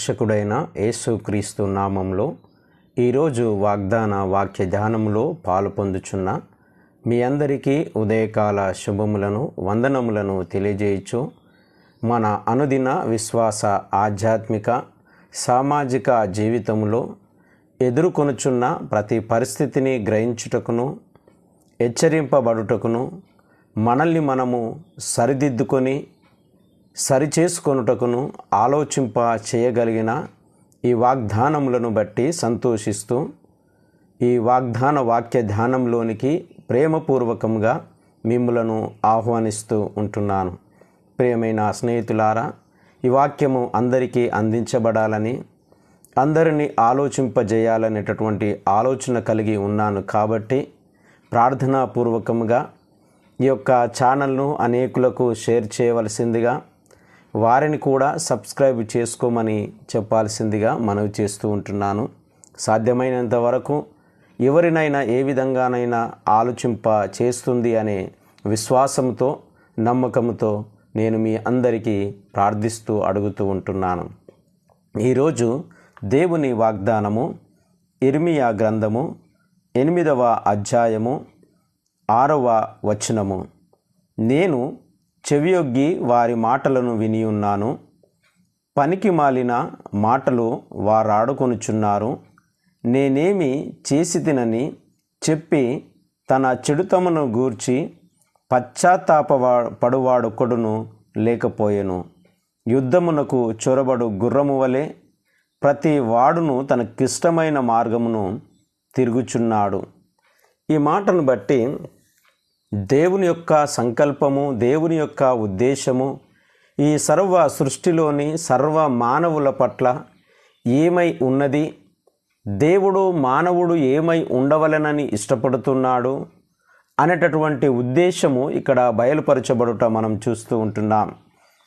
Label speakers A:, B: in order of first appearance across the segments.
A: రక్షకుడైన యేసుక్రీస్తు నామంలో ఈరోజు వాగ్దాన వాక్య ధ్యానములో పాలు పొందుచున్న మీ అందరికీ ఉదయకాల శుభములను వందనములను తెలియజేయచ్చు మన అనుదిన విశ్వాస ఆధ్యాత్మిక సామాజిక జీవితంలో ఎదుర్కొనుచున్న ప్రతి పరిస్థితిని గ్రహించుటకును హెచ్చరింపబడుటకును మనల్ని మనము సరిదిద్దుకొని సరిచేసుకొనుటకును ఆలోచింప చేయగలిగిన ఈ వాగ్దానములను బట్టి సంతోషిస్తూ ఈ వాగ్దాన వాక్య ధ్యానంలోనికి ప్రేమపూర్వకంగా మిమ్ములను ఆహ్వానిస్తూ ఉంటున్నాను. ప్రియమైన స్నేహితులారా ఈ వాక్యము అందరికీ అందించబడాలని అందరినీ ఆలోచింపజేయాలనేటటువంటి ఆలోచన కలిగి ఉన్నాను కాబట్టి ప్రార్థనాపూర్వకంగా ఈ యొక్క ఛానల్ను అనేకులకు షేర్ చేయవలసిందిగా వారిని కూడా సబ్స్క్రైబ్ చేసుకోమని చెప్పాల్సిందిగా మనవి చేస్తూ ఉంటున్నాను. సాధ్యమైనంత వరకు ఎవరినైనా ఏ విధంగానైనా ఆలోచింప చేస్తుంది అనే విశ్వాసంతో నమ్మకంతో నేను మీ అందరికీ ప్రార్థిస్తూ అడుగుతూ ఉంటున్నాను. ఈరోజు దేవుని వాగ్దానము ఇర్మియా గ్రంథము ఎనిమిదవ అధ్యాయము ఆరవ వచనము. నేను చెవియొగ్గి వారి మాటలను విని ఉన్నాను. పనికి మాలిన మాటలు వారాడుకొనుచున్నారు. నేనేమి చేసి తినని చెప్పి తన చెడుతమును గూర్చి పశ్చాత్తాపవా పడువాడొక్కడును లేకపోయెను. యుద్ధమునకు చొరబడు గుర్రము వలె ప్రతి వాడును తనకిష్టమైన మార్గమును తిరుగుచున్నాడు. ఈ మాటను బట్టి దేవుని యొక్క సంకల్పము దేవుని యొక్క ఉద్దేశము ఈ సర్వ సృష్టిలోని సర్వ మానవుల పట్ల ఏమై ఉన్నది? దేవుడు మానవుడు ఏమై ఉండవలనని ఇష్టపడుతున్నాడు? అనేటటువంటి ఉద్దేశము ఇక్కడ బయలుపరచబడుట మనం చూస్తూ ఉంటున్నాం.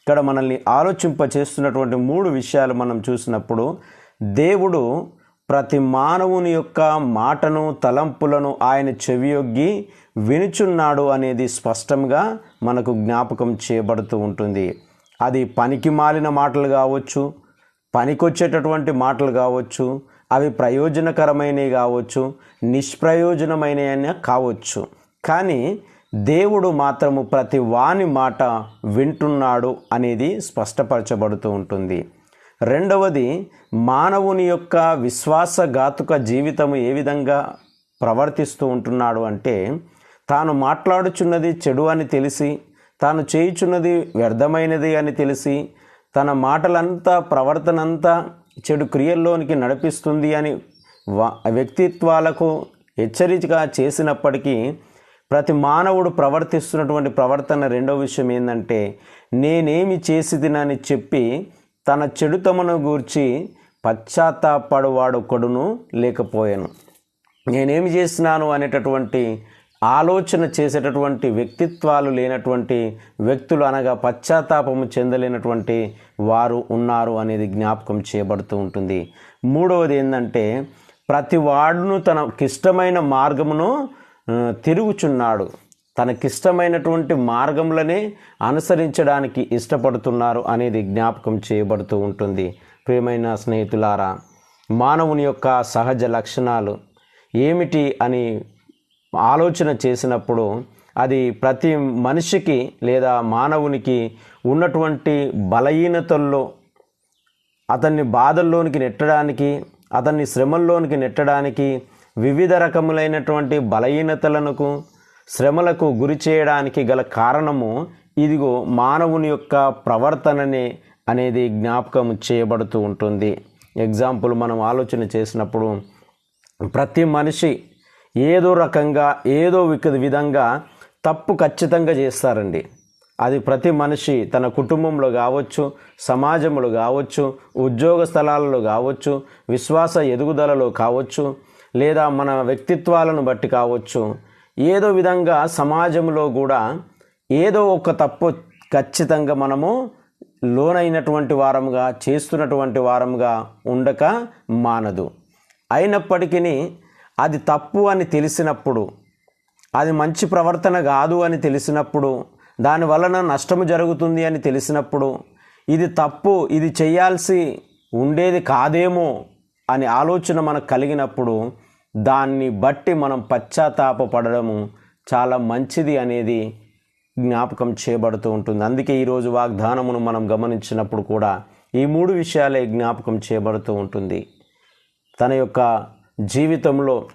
A: ఇక్కడ మనల్ని ఆలోచింప చేస్తున్నటువంటి మూడు విషయాలు మనం చూసినప్పుడు దేవుడు ప్రతి మానవుని యొక్క మాటను తలంపులను ఆయన చెవియొగ్గి వినుచున్నాడు అనేది స్పష్టంగా మనకు జ్ఞాపకం చేయబడుతూ ఉంటుంది. అది పనికి మాలిన మాటలు కావచ్చు పనికొచ్చేటటువంటి మాటలు కావచ్చు అవి ప్రయోజనకరమైనవి కావచ్చు నిష్ప్రయోజనమైనవి కావచ్చు. కానీ దేవుడు మాత్రము ప్రతి వాని మాట వింటున్నాడు అనేది స్పష్టపరచబడుతూ ఉంటుంది. రెండవది మానవుని యొక్క విశ్వాసఘాతుక జీవితము ఏ విధంగా ప్రవర్తిస్తూ ఉంటున్నాడు అంటే తాను మాట్లాడుచున్నది చెడు అని తెలిసి తాను చేయుచున్నది వ్యర్థమైనది అని తెలిసి తన మాటలంతా ప్రవర్తనంతా చెడు క్రియల్లోనికి నడిపిస్తుంది అని వ్యక్తిత్వాలకు హెచ్చరిక చేసినప్పటికీ ప్రతి మానవుడు ప్రవర్తిస్తున్నటువంటి ప్రవర్తన రెండవ విషయం ఏంటంటే నేనేమి చేసిదినని చెప్పి తన చెడుతమను గూర్చి పశ్చాత్తాపడువాడు కొడును లేకపోయాను. నేనేమి చేసినాను అనేటటువంటి ఆలోచన చేసేటటువంటి వ్యక్తిత్వాలు లేనటువంటి వ్యక్తులు అనగా పశ్చాత్తాపము చెందలేనటువంటి వారు ఉన్నారు అనేది జ్ఞాపకం చేయబడుతూ ఉంటుంది. మూడవది ఏంటంటే ప్రతి వాడును తనకిష్టమైన మార్గమును తిరుగుచున్నాడు. తనకిష్టమైనటువంటి మార్గంలోనే అనుసరించడానికి ఇష్టపడుతున్నారు అనేది జ్ఞాపకం చేయబడుతూ ఉంటుంది. ప్రియమైన స్నేహితులారా మానవుని యొక్క సహజ లక్షణాలు ఏమిటి అని ఆలోచన చేసినప్పుడు అది ప్రతి మనిషికి లేదా మానవునికి ఉన్నటువంటి బలహీనతల్లో అతన్ని బాధల్లోనికి నెట్టడానికి అతన్ని శ్రమల్లోనికి నెట్టడానికి వివిధ రకములైనటువంటి బలహీనతలకు శ్రమలకు గురి చేయడానికి గల కారణము ఇదిగో మానవుని యొక్క ప్రవర్తననే అనేది జ్ఞాపకం చేయబడుతూ ఉంటుంది. ఎగ్జాంపుల్ మనం ఆలోచన చేసినప్పుడు ప్రతి మనిషి ఏదో రకంగా ఏదో విధంగా తప్పు ఖచ్చితంగా చేస్తారండి. అది ప్రతి మనిషి తన కుటుంబంలో కావచ్చు సమాజంలో కావచ్చు ఉద్యోగ స్థలాలలో కావచ్చు విశ్వాస ఎదుగుదలలో కావచ్చు లేదా మన వ్యక్తిత్వాలను బట్టి కావచ్చు ఏదో విధంగా సమాజంలో కూడా ఏదో ఒక తప్పు ఖచ్చితంగా మనము లోనైనటువంటి వారముగా చేస్తున్నటువంటి వారముగా ఉండక మానదు. అయినప్పటికీ అది తప్పు అని తెలిసినప్పుడు అది మంచి ప్రవర్తన కాదు అని తెలిసినప్పుడు దాని వలన నష్టము జరుగుతుంది అని తెలిసినప్పుడు ఇది తప్పు ఇది చేయాల్సి ఉండేది కాదేమో అనే ఆలోచన మనకు కలిగినప్పుడు దాన్ని బట్టి మనం పశ్చాత్తాపడము చాలా మంచిది అనేది జ్ఞాపకం చేయబడుతూ ఉంటుంది. అందుకే ఈరోజు వాగ్దానమును మనం గమనించినప్పుడు కూడా ఈ మూడు విషయాలే జ్ఞాపకం చేయబడుతూ ఉంటుంది. తన యొక్క జీవితంలో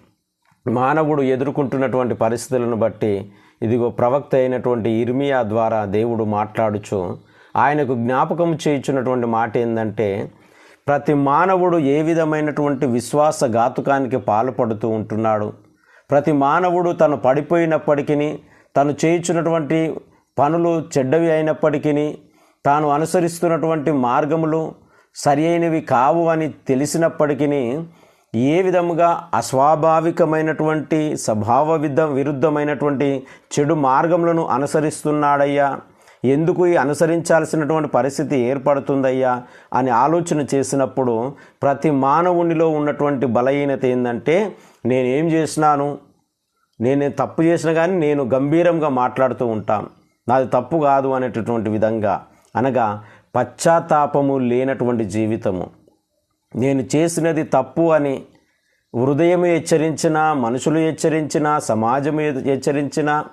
A: మానవుడు ఎదుర్కొంటున్నటువంటి పరిస్థితులను బట్టి ఇదిగో ప్రవక్త అయినటువంటి ఇర్మియా ద్వారా దేవుడు మాట్లాడుచు ఆయనకు జ్ఞాపకం చేయించున్నటువంటి మాట ఏంటంటే ప్రతి మానవుడు ఏ విధమైనటువంటి విశ్వాసఘాతుకానికి పాల్పడుతూ ఉంటున్నాడు? ప్రతి మానవుడు తను పడిపోయినప్పటికీ తను చేయించినటువంటి పనులు చెడ్డవి అయినప్పటికీ తాను అనుసరిస్తున్నటువంటి మార్గములు సరి అయినవి కావు అని తెలిసినప్పటికీ ఏ విధముగా అస్వాభావికమైనటువంటి స్వభావ విధ విరుద్ధమైనటువంటి చెడు మార్గములను అనుసరిస్తున్నాడయ్యా? ఎందుకు ఈ అనుసరించాల్సినటువంటి పరిస్థితి ఏర్పడుతుందయ్యా అని ఆలోచన చేసినప్పుడు ప్రతి మానవునిలో ఉన్నటువంటి బలహీనత ఏంటంటే నేనేం చేసినాను? నేను తప్పు చేసిన కానీ నేను గంభీరంగా మాట్లాడుతూ ఉంటాను నాది తప్పు కాదు అనేటటువంటి విధంగా అనగా పశ్చాత్తాపము లేనటువంటి జీవితము. నేను చేసినది తప్పు అని హృదయం హెచ్చరించినా మనుషులు హెచ్చరించినా సమాజం హెచ్చరించినా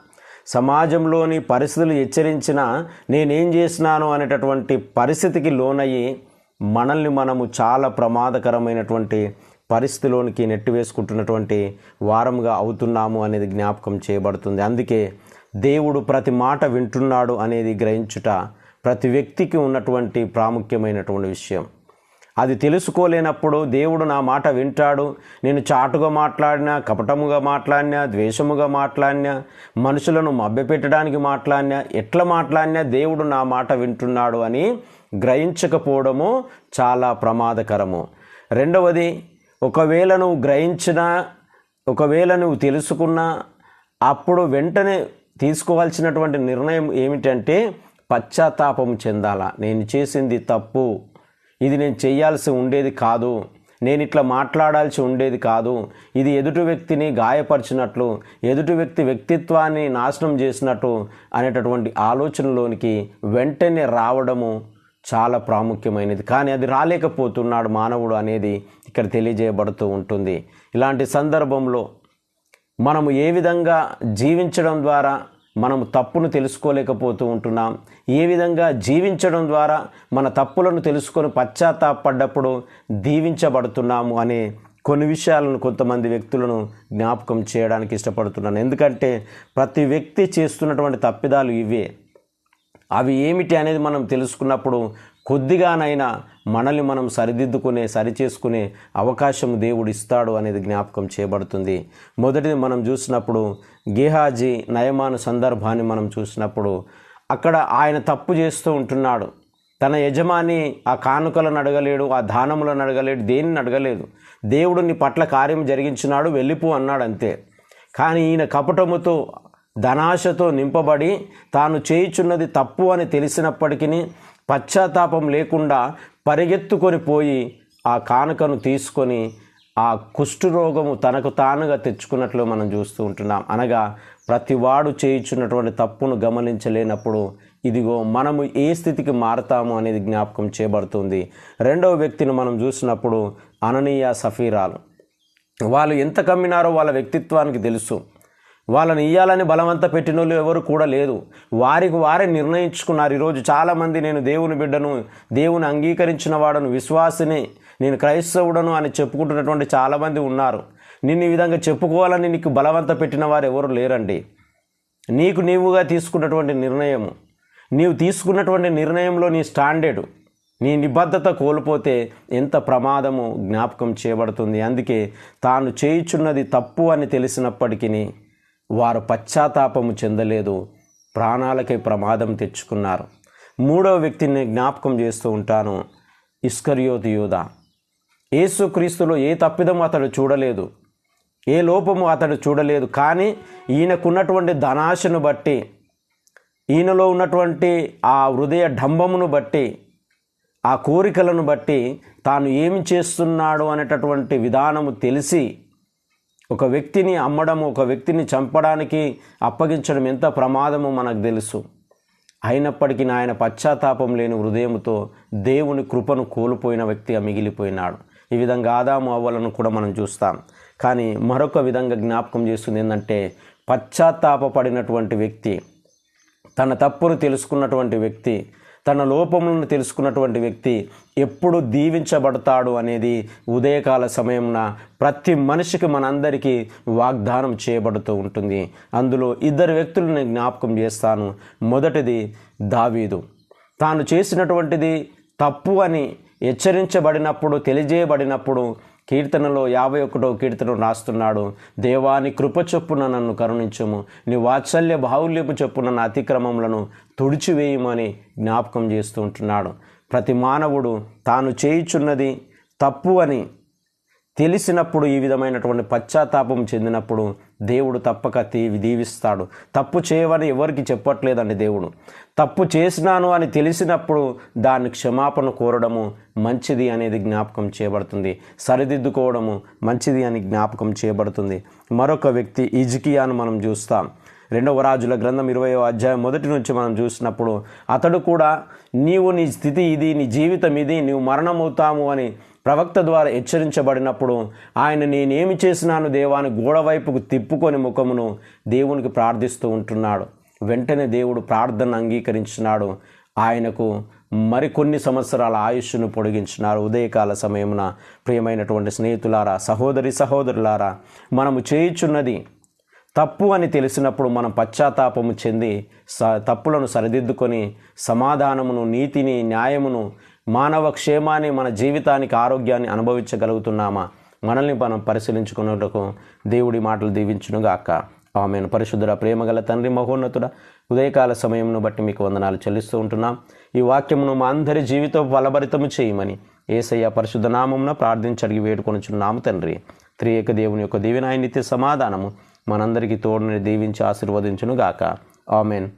A: సమాజంలోని పరిస్థితులు హెచ్చరించిన నేనేం చేసినాను అనేటటువంటి పరిస్థితికి లోనయ్యి మనల్ని మనము చాలా ప్రమాదకరమైనటువంటి పరిస్థితిలోనికి నెట్టివేసుకుంటున్నటువంటి వారంగా అవుతున్నాము అనేది జ్ఞాపకం చేయబడుతుంది. అందుకే దేవుడు ప్రతి మాట వింటున్నాడు అనేది గ్రహించుట ప్రతి వ్యక్తికి ఉన్నటువంటి ప్రాముఖ్యమైనటువంటి విషయం. అది తెలుసుకోలేనప్పుడు దేవుడు నా మాట వింటాడు. నేను చాటుగా మాట్లాడినా కపటముగా మాట్లాడినా ద్వేషముగా మాట్లాడినా మనుషులను మభ్యపెట్టడానికి మాట్లాడినా ఎట్లా మాట్లాడినా దేవుడు నా మాట వింటున్నాడు అని గ్రహించకపోవడము చాలా ప్రమాదకరము. రెండవది ఒకవేళ నువ్వు గ్రహించినా ఒకవేళ నువ్వు తెలుసుకున్నా అప్పుడు వెంటనే తీసుకోవాల్సినటువంటి నిర్ణయం ఏమిటంటే పశ్చాత్తాపం చెందాలా. నేను చేసింది తప్పు. ఇది నేను చేయాల్సి ఉండేది కాదు. నేను ఇట్లా మాట్లాడాల్సి ఉండేది కాదు. ఇది ఎదుటి వ్యక్తిని గాయపరిచినట్లు ఎదుటి వ్యక్తి వ్యక్తిత్వాన్ని నాశనం చేసినట్టు అనేటటువంటి ఆలోచనలోనికి వెంటనే రావడము చాలా ప్రాముఖ్యమైనది. కానీ అది రాలేకపోతున్నాడు మానవుడు అనేది ఇక్కడ తెలియజేయబడుతూ ఉంటుంది. ఇలాంటి సందర్భంలో మనము ఏ విధంగా జీవించడం ద్వారా మనము తప్పును తెలుసుకోలేకపోతూ ఉంటున్నాం. ఏ విధంగా జీవించడం ద్వారా మన తప్పులను తెలుసుకొని పశ్చాత్తాపడ్డప్పుడు దీవించబడుతున్నాము అనే కొన్ని విషయాలను కొంతమంది వ్యక్తులను జ్ఞాపకం చేయడానికి ఇష్టపడుతున్నాను. ఎందుకంటే ప్రతి వ్యక్తి చేస్తున్నటువంటి తప్పిదాలు ఇవే. అవి ఏమిటి అనేది మనం తెలుసుకున్నప్పుడు కొద్దిగానైనా మనల్ని మనం సరిదిద్దుకునే సరిచేసుకునే అవకాశం దేవుడు ఇస్తాడు అనేది జ్ఞాపకం చేయబడుతుంది. మొదటిది మనం చూసినప్పుడు గేహాజీ నయమాను సందర్భాన్ని మనం చూసినప్పుడు అక్కడ ఆయన తప్పు చేస్తూ ఉంటున్నాడు. తన యజమాని ఆ కానుకలను అడగలేడు ఆ దానములను అడగలేడు దేనిని అడగలేదు. దేవుడు నీ పట్ల కార్యం జరిగించినాడు వెళ్ళిపో అన్నాడు అంతే. కానీ ఈయన కపటముతో ధనాశతో నింపబడి తాను చేయుచున్నది తప్పు అని తెలిసినప్పటికీ పశ్చాత్తాపం లేకుండా పరిగెత్తుకొని పోయి ఆ కానుకను తీసుకొని ఆ కుష్ఠరోగము తనకు తానుగా తెచ్చుకున్నట్లు మనం చూస్తూ ఉంటున్నాం. అనగా ప్రతివాడు చేయించున్నటువంటి తప్పును గమనించలేనప్పుడు ఇదిగో మనము ఏ స్థితికి మారతాము అనేది జ్ఞాపకం చేయబడుతుంది. రెండవ వ్యక్తిని మనం చూసినప్పుడు అననీయ సఫీరాలు. వాళ్ళు ఎంత కమ్మినారో వాళ్ళ వ్యక్తిత్వానికి తెలుసు. వాళ్ళని ఇయ్యాలని బలవంత పెట్టిన వాళ్ళు ఎవరు కూడా లేదు. వారికి వారే నిర్ణయించుకున్నారు. ఈరోజు చాలామంది నేను దేవుని బిడ్డను దేవుని అంగీకరించిన వాడను విశ్వాసిని నేను క్రైస్తవుడను అని చెప్పుకుంటున్నటువంటి చాలామంది ఉన్నారు. నిన్ను ఈ విధంగా చెప్పుకోవాలని నీకు బలవంత పెట్టిన వారు ఎవరు లేరండి. నీకు నీవుగా తీసుకున్నటువంటి నిర్ణయము. నీవు తీసుకున్నటువంటి నిర్ణయంలో నీ స్టాండర్డ్ నీ నిబద్ధత కోల్పోతే ఎంత ప్రమాదము జ్ఞాపకం చేయబడుతుంది. అందుకే తాను చేయుచున్నది తప్పు అని తెలిసినప్పటికీ వారు పశ్చాత్తాపము చెందలేదు. ప్రాణాలకే ప్రమాదం తెచ్చుకున్నారు. మూడవ వ్యక్తిని జ్ఞాపకం చేస్తూ ఉంటాను. ఇస్కర్యోతి యూద. యేసుక్రీస్తులో ఏ తప్పిదము అతడు చూడలేదు. ఏ లోపము అతడు చూడలేదు. కానీ ఈయనకున్నటువంటి ధనాశను బట్టి ఈయనలో ఉన్నటువంటి ఆ హృదయ డంబమును బట్టి ఆ కోరికలను బట్టి తాను ఏమి చేస్తున్నాడు అనేటటువంటి విధానము తెలిసి ఒక వ్యక్తిని అమ్మడం ఒక వ్యక్తిని చంపడానికి అప్పగించడం ఎంత ప్రమాదమో మనకు తెలుసు. అయినప్పటికీ ఆయన పశ్చాత్తాపం లేని హృదయంతో దేవుని కృపను కోల్పోయిన వ్యక్తిగా మిగిలిపోయినాడు. ఈ విధంగా ఆదాము అవ్వలను కూడా మనం చూస్తాం. కానీ మరొక విధంగా జ్ఞాపకం చేస్తుంది ఏంటంటే పశ్చాత్తాపపడినటువంటి వ్యక్తి తన తప్పును తెలుసుకున్నటువంటి వ్యక్తి తన లోపములను తెలుసుకున్నటువంటి వ్యక్తి ఎప్పుడు దీవించబడతాడు అనేది ఉదయకాల సమయంన ప్రతి మనిషికి మనందరికీ వాగ్దానం చేయబడుతూ ఉంటుంది. అందులో ఇద్దరు వ్యక్తులను నేను జ్ఞాపకం చేస్తాను. మొదటిది దావీదు. తాను చేసినటువంటిది తప్పు అని హెచ్చరించబడినప్పుడు తెలియజేయబడినప్పుడు కీర్తనలో యాభై ఒకటో కీర్తన రాస్తున్నాడు. దేవాని కృప చొప్పున నన్ను కరుణించము. నీ వాత్సల్య బాహుల్యపు చొప్పున నా అతిక్రమములను తుడిచివేయమని జ్ఞాపకం చేస్తూ ఉంటున్నాడు. ప్రతి మానవుడు తాను చేయుచున్నది తప్పు అని తెలిసినప్పుడు ఈ విధమైనటువంటి పశ్చాత్తాపం చెందినప్పుడు దేవుడు తప్పక తీ దీవిస్తాడు. తప్పు చేయవని ఎవరికి చెప్పట్లేదండి దేవుడు. తప్పు చేసినాను అని తెలిసినప్పుడు దాన్ని క్షమాపణ కోరడము మంచిది అనేది జ్ఞాపకం చేయబడుతుంది. సరిదిద్దుకోవడము మంచిది అని జ్ఞాపకం చేయబడుతుంది. మరొక వ్యక్తి ఇజికియాను మనం చూస్తాం. రెండవ రాజుల గ్రంథం ఇరవయో అధ్యాయం మొదటి నుంచి మనం చూసినప్పుడు అతడు కూడా నీవు నీ స్థితి ఇది నీ జీవితం ఇది నీవు మరణమవుతాము అని ప్రవక్త ద్వారా హెచ్చరించబడినప్పుడు ఆయన నేనేమి చేసినాను దేవాని గోడవైపుకు తిప్పుకొని ముఖమును దేవునికి ప్రార్థిస్తూ ఉంటున్నాడు. వెంటనే దేవుడు ప్రార్థన అంగీకరించినాడు. ఆయనకు మరికొన్ని సంవత్సరాల ఆయుష్ను పొడిగించినారు. ఉదయకాల సమయమున ప్రియమైనటువంటి స్నేహితులారా సహోదరి సహోదరులారా మనము చేయుచున్నది తప్పు అని తెలిసినప్పుడు మనం పశ్చాత్తాపము చెంది స తప్పులను సరిదిద్దుకొని సమాధానమును నీతిని న్యాయమును మానవ క్షేమాన్ని మన జీవితానికి ఆరోగ్యాన్ని అనుభవించగలుగుతున్నామా? మనల్ని మనం పరిశీలించుకున్నటకు దేవుడి మాటలు దీవించునుగాక. ఆమెను. పరిశుద్ధుడ ప్రేమగల తండ్రి మహోన్నతుడ ఉదయకాల సమయంను బట్టి మీకు వందనాలు చెల్లిస్తూ ఉంటున్నాం. ఈ వాక్యమును మా అందరి జీవితం ఫలభరితము చేయమని ఏసయ్య పరిశుద్ధ నామమున ప్రార్థించడిగి వేడుకొనుచున్నాము తండ్రి. త్రియేక దేవుని యొక్క దీవెనాయ నిత్య సమాధానము మనందరికీ తోడుని దీవించి ఆశీర్వదించును గాక ఆమెన్.